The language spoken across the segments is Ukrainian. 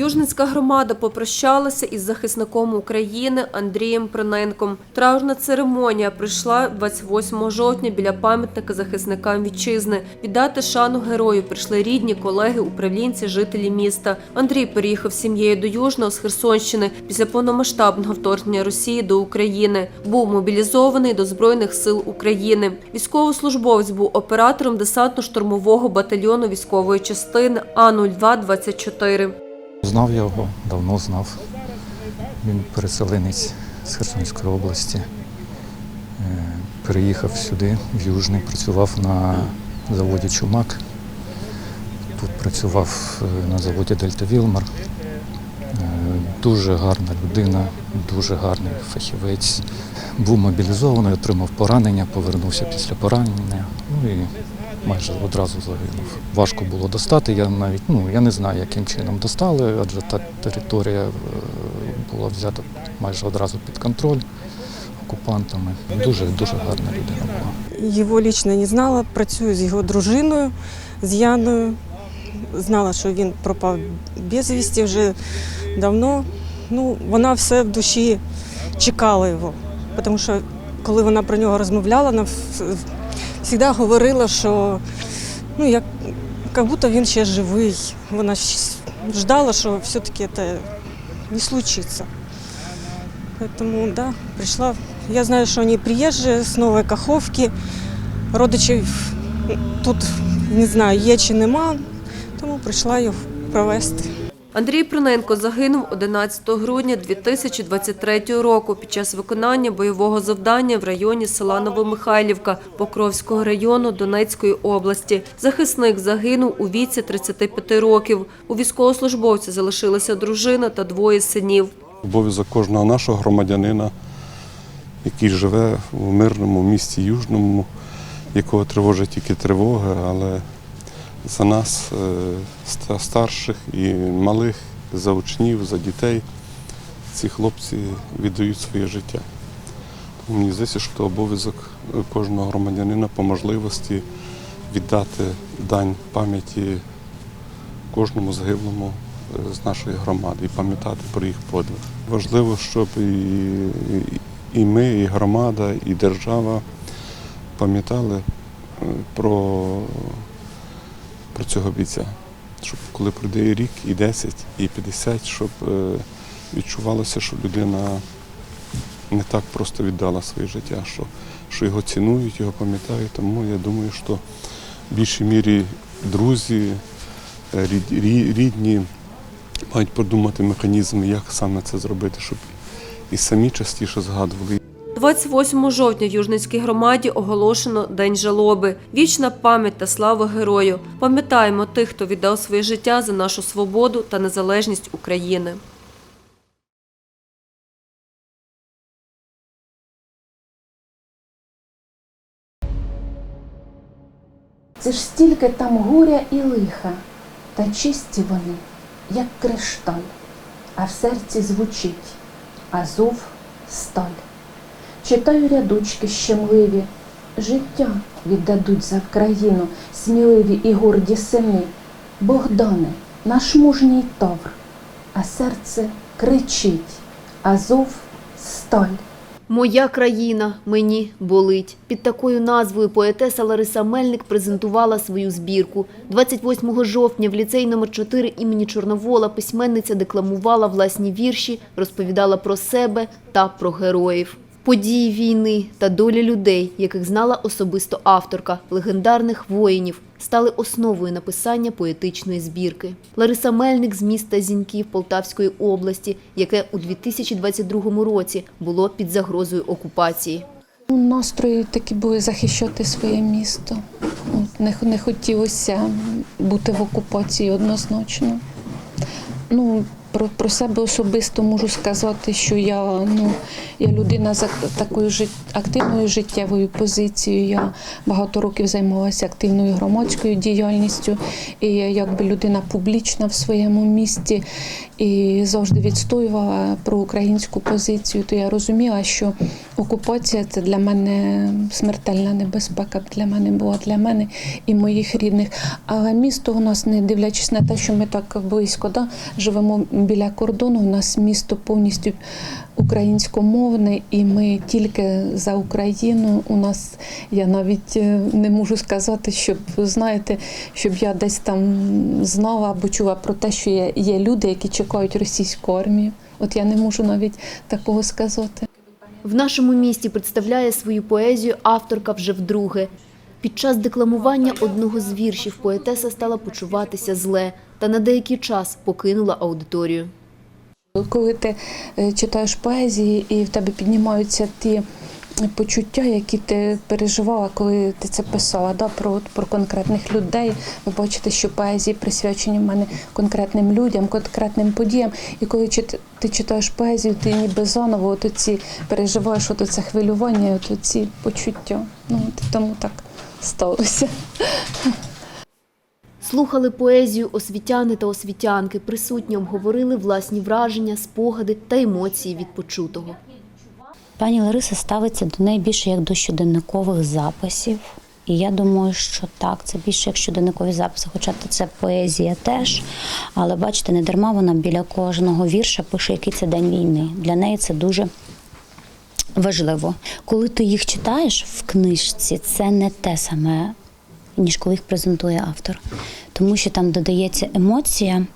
Южницька громада попрощалася із захисником України Андрієм Проненком. Траурна церемонія прийшла 28 жовтня біля пам'ятника захисникам вітчизни. Віддати шану герою прийшли рідні, колеги, управлінці, жителі міста. Андрій переїхав з сім'єю до Южного з Херсонщини після повномасштабного вторгнення Росії до України. Був мобілізований до Збройних сил України. Військовослужбовець був оператором десантно-штурмового батальйону військової частини А-0224. Знав його, давно знав. Він переселенець з Херсонської області. Е, Переїхав сюди, в Южний, працював на заводі Чумак. Тут працював е, на заводі Дельта Вілмар. Е, Дуже гарна людина, дуже гарний фахівець. Був мобілізований, отримав поранення, повернувся після поранення. Ну і майже одразу загинув. Важко було достати. Я навіть ну я не знаю, яким чином достали, адже та територія е, була взята майже одразу під контроль окупантами. Дуже дуже гарна людина була. Його лічно не знала, працюю з його дружиною, з Яною. Знала, що він пропав безвісті вже давно. Ну, вона все в душі чекала його. Тому що коли вона про нього розмовляла, вона завжди говорила, що ну, як, як будто він ще живий. Вона ждала, що все-таки це не случиться. Поэтому, да, пришла. Я знаю, что они приезжие с Нової Каховки. Родичів тут не знаю, є чи нема, тому прийшла їх провести. Андрій Проненко загинув 11 грудня 2023 року під час виконання бойового завдання в районі села Новомихайлівка Покровського району Донецької області. Захисник загинув у віці 35 років. У військовослужбовця залишилася дружина та двоє синів. Обов'язок кожного нашого громадянина, який живе в мирному місті Южному, якого тривожить тільки тривоги, але за нас, е, ста- старших і малих, за учнів, за дітей, ці хлопці віддають своє життя. Мені здається, що це обов'язок кожного громадянина по можливості віддати дань пам'яті кожному загиблому е, з нашої громади і пам'ятати про їх подвиг. Важливо, щоб і, і ми, і громада, і держава пам'ятали е, про, про цього бійця. Щоб коли пройде рік, і 10, і 50, щоб е, відчувалося, що людина не так просто віддала своє життя, що, що його цінують, його пам'ятають. Тому я думаю, що в більшій мірі друзі, е, рід- рі- рідні мають продумати механізми, як саме це зробити, щоб і самі частіше згадували. 28 жовтня в Южницькій громаді оголошено День жалоби. Вічна пам'ять та слава герою. Пам'ятаємо тих, хто віддав своє життя за нашу свободу та незалежність України. Це ж стільки там горя і лиха, та чисті вони, як кришталь, а в серці звучить Азов сталь. Читаю рядочки щемливі, життя віддадуть за Вкраїну сміливі і горді сини. Богдане, наш мужній тавр, а серце кричить Азов сталь. Моя країна мені болить. Під такою назвою поетеса Лариса Мельник презентувала свою збірку. 28 жовтня в ліцей номер 4 імені Чорновола письменниця декламувала власні вірші, розповідала про себе та про героїв. Події війни та долі людей, яких знала особисто авторка, легендарних воїнів, стали основою написання поетичної збірки. Лариса Мельник з міста Зіньків Полтавської області, яке у 2022 році було під загрозою окупації. Настрої такі були захищати своє місто. Не, не хотілося бути в окупації однозначно. Ну, про, про себе особисто можу сказати, що я, ну, я людина з такою жит, активною життєвою позицією. Я багато років займалася активною громадською діяльністю, і я якби людина публічна в своєму місті і завжди відстоювала про українську позицію. То я розуміла, що окупація це для мене смертельна небезпека. Для мене була для мене і моїх рідних. Але місто у нас, не дивлячись на те, що ми так близько да, живемо біля кордону, у нас місто повністю українськомовне, і ми тільки за Україну. У нас я навіть е, не можу сказати, щоб знаєте, щоб я десь там знала або чула про те, що є, є люди, які чекають російську армію. От я не можу навіть такого сказати. В нашому місті представляє свою поезію авторка вже вдруге. Під час декламування одного з віршів поетеса стала почуватися зле та на деякий час покинула аудиторію. Коли ти е, читаєш поезії і в тебе піднімаються ті почуття, які ти переживала, коли ти це писала, да, про, про конкретних людей. Ви бачите, що поезії присвячені в мене конкретним людям, конкретним подіям. І коли ти читаєш поезію, ти ніби заново от ці переживаєш от це хвилювання, от ці почуття. Ну, тому так сталося. Слухали поезію освітяни та освітянки, присутні обговорили власні враження, спогади та емоції від почутого. Пані Лариса ставиться до неї більше як до щоденникових записів. І я думаю, що так, це більше як щоденникові записи, хоча це поезія теж. Але бачите, не дарма вона біля кожного вірша пише, який це день війни. Для неї це дуже важливо. Коли ти їх читаєш в книжці, це не те саме, ніж коли їх презентує автор. Тому що там додається емоція,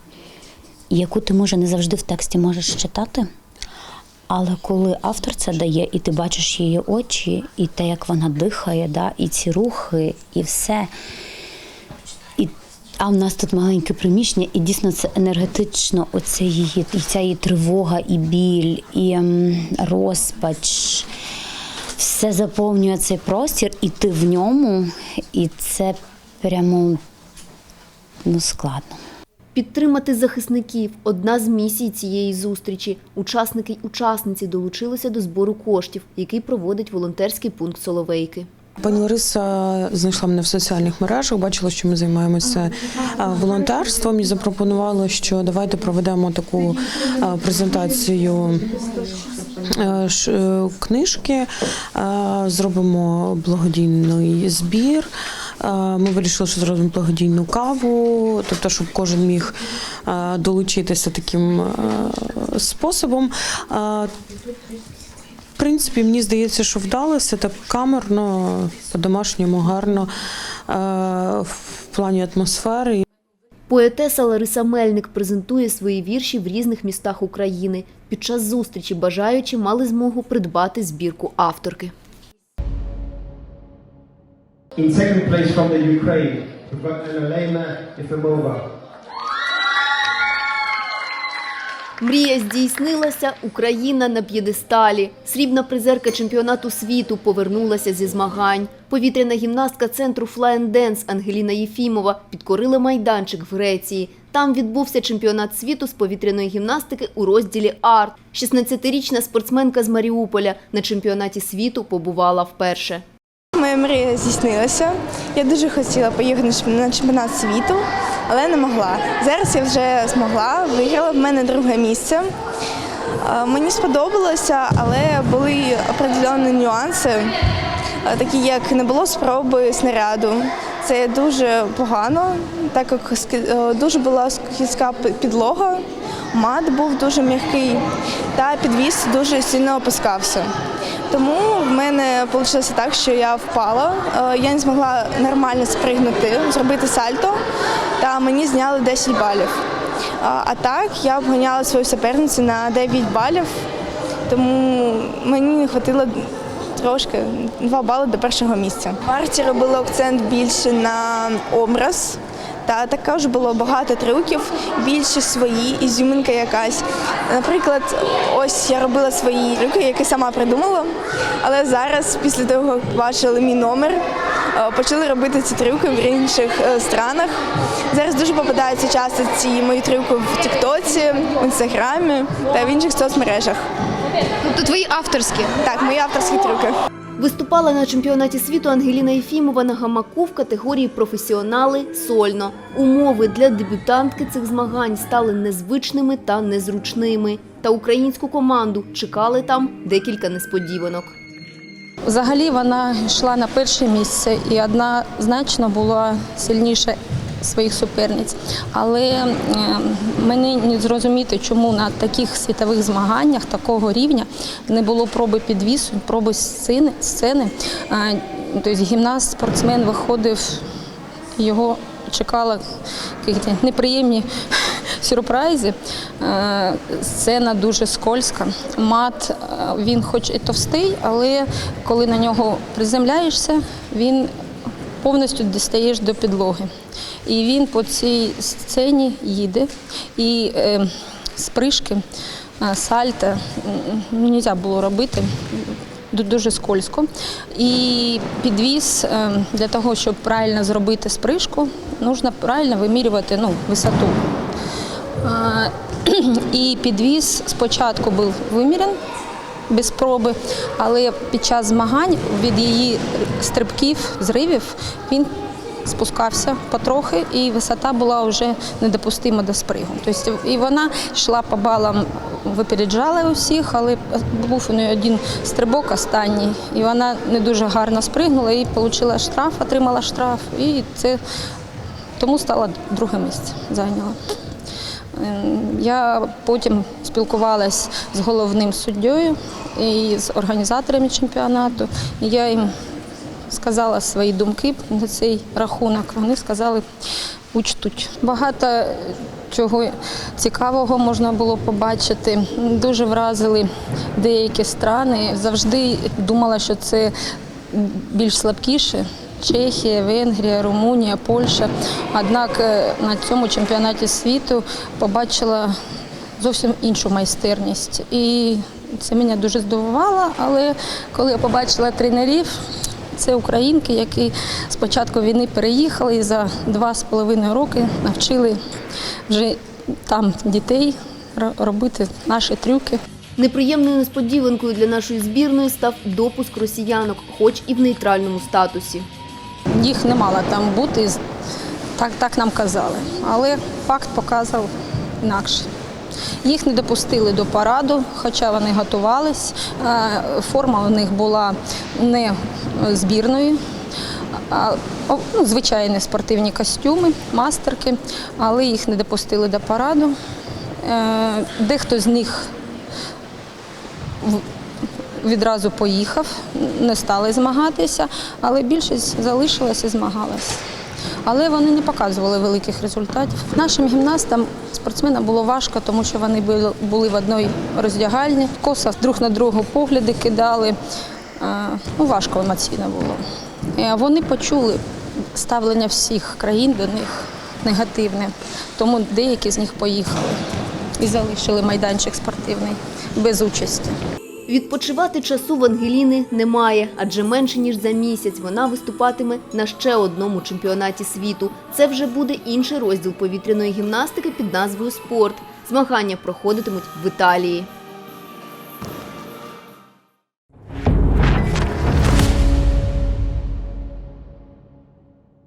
яку ти може не завжди в тексті можеш читати. Але коли автор це дає, і ти бачиш її очі, і те, як вона дихає, да, і ці рухи, і все. А в нас тут маленьке приміщення, і дійсно це енергетично, оце її, і ця її тривога, і біль, і ем, розпач. Все заповнює цей простір, і ти в ньому, і це прямо ну, складно. Підтримати захисників – одна з місій цієї зустрічі. Учасники й учасниці долучилися до збору коштів, який проводить волонтерський пункт Соловейки. Пані Лариса знайшла мене в соціальних мережах, бачила, що ми займаємося волонтерством і запропонувала, що давайте проведемо таку презентацію е, книжки, зробимо благодійний збір. Ми вирішили, що зробимо благодійну каву, тобто, щоб кожен міг долучитися таким способом. В принципі, мені здається, що вдалося так камерно, по-домашньому гарно е, в плані атмосфери. Поетеса Лариса Мельник презентує свої вірші в різних містах України. Під час зустрічі бажаючі мали змогу придбати збірку авторки. In second place from the Ukraine, Elena Efimova. Мрія здійснилася. Україна на п'єдесталі. Срібна призерка чемпіонату світу повернулася зі змагань. Повітряна гімнастка центру Fly and Dance Ангеліна Єфімова підкорила майданчик в Греції. Там відбувся чемпіонат світу з повітряної гімнастики у розділі арт. 16-річна спортсменка з Маріуполя на чемпіонаті світу побувала вперше. Моя мрія здійснилася. Я дуже хотіла поїхати на чемпіонат світу, але не могла. Зараз я вже змогла, виграла в мене друге місце. Е, Мені сподобалося, але були определені нюанси, е, такі як не було спроби снаряду. Це дуже погано, так як е, дуже була скільська підлога, мат був дуже м'який, та підвіз дуже сильно опускався. Тому в мене вийшло так, що я впала, е, я не змогла нормально спригнути, зробити сальто, та мені зняли 10 балів. А так я обганяла свою суперницю на 9 балів, тому мені не вистачило трошки 2 бали до першого місця. В арті робила акцент більше на образ Та також було багато трюків, більше свої, ізюминка якась. Наприклад, ось я робила свої трюки, які сама придумала. Але зараз, після того, як побачили мій номер, е, почали робити ці трюки в інших е, странах. Зараз дуже попадаються часто ці мої трюки в Тіктоці, в інстаграмі та в інших соцмережах. Тобто твої авторські. Так, мої авторські трюки. Виступала на чемпіонаті світу Ангеліна Єфімова на гамаку в категорії професіонали сольно. Умови для дебютантки цих змагань стали незвичними та незручними. Та українську команду чекали там декілька несподіванок. Взагалі вона йшла на перше місце і однозначно була сильніша своїх суперниць. Але е, мені не зрозуміти, чому на таких світових змаганнях такого рівня не було проби підвісу, проби сцени. сцени. Е, Тобто гімнаст, спортсмен виходив, його чекала неприємні сюрпризи. Е, Сцена дуже скользка. Мат, він хоч і товстий, але коли на нього приземляєшся, він повністю дістаєш до підлоги. І він по цій сцені їде. І е, спришки, е, сальта не можна було робити. Дуже скользко. І підвіз е, для того, щоб правильно зробити спришку, потрібно правильно вимірювати ну, висоту. І підвіз спочатку був вимірений без проби, але під час змагань від її стрибків, зривів він спускався потрохи, і висота була вже недопустима до спригу. Тобто і вона йшла по балам, випереджала усіх, але був у неї один стрибок останній, і вона не дуже гарно спригнула і отримала штраф, отримала штраф, і це тому стала друге місце зайняла. Ем, Я потім спілкувалася з головним суддєю і з організаторами чемпіонату. Я їм сказала свої думки на цей рахунок. Вони сказали, учтуть. Багато чого цікавого можна було побачити. Дуже вразили деякі страни. Завжди думала, що це більш слабкіше. Чехія, Венгрія, Румунія, Польща. Однак е, на цьому чемпіонаті світу побачила зовсім іншу майстерність. І це мене дуже здивувало, але коли я побачила тренерів, це українки, які з початку війни переїхали і за два з половиною роки навчили вже там дітей робити наші трюки. Неприємною несподіванкою для нашої збірної став допуск росіянок, хоч і в нейтральному статусі. Їх не мало там бути, так, так нам казали. Але факт показав інакше. Їх не допустили до параду, хоча вони готувались. Е, Форма у них була не збірної, а ну, звичайні спортивні костюми, мастерки, але їх не допустили до параду. Е, Дехто з них відразу поїхав, не стали змагатися, але більшість залишилася і змагалася. Але вони не показували великих результатів. Нашим гімнастам, спортсменам було важко, тому що вони були- в одній роздягальні, косо друг на другу погляди кидали. Ну, важко емоційно було. Е, Вони почули ставлення всіх країн до них негативне, тому деякі з них поїхали і залишили майданчик спортивний без участі. Відпочивати часу в Ангеліни немає, адже менше ніж за місяць вона виступатиме на ще одному чемпіонаті світу. Це вже буде інший розділ повітряної гімнастики під назвою Спорт. Змагання проходитимуть в Італії.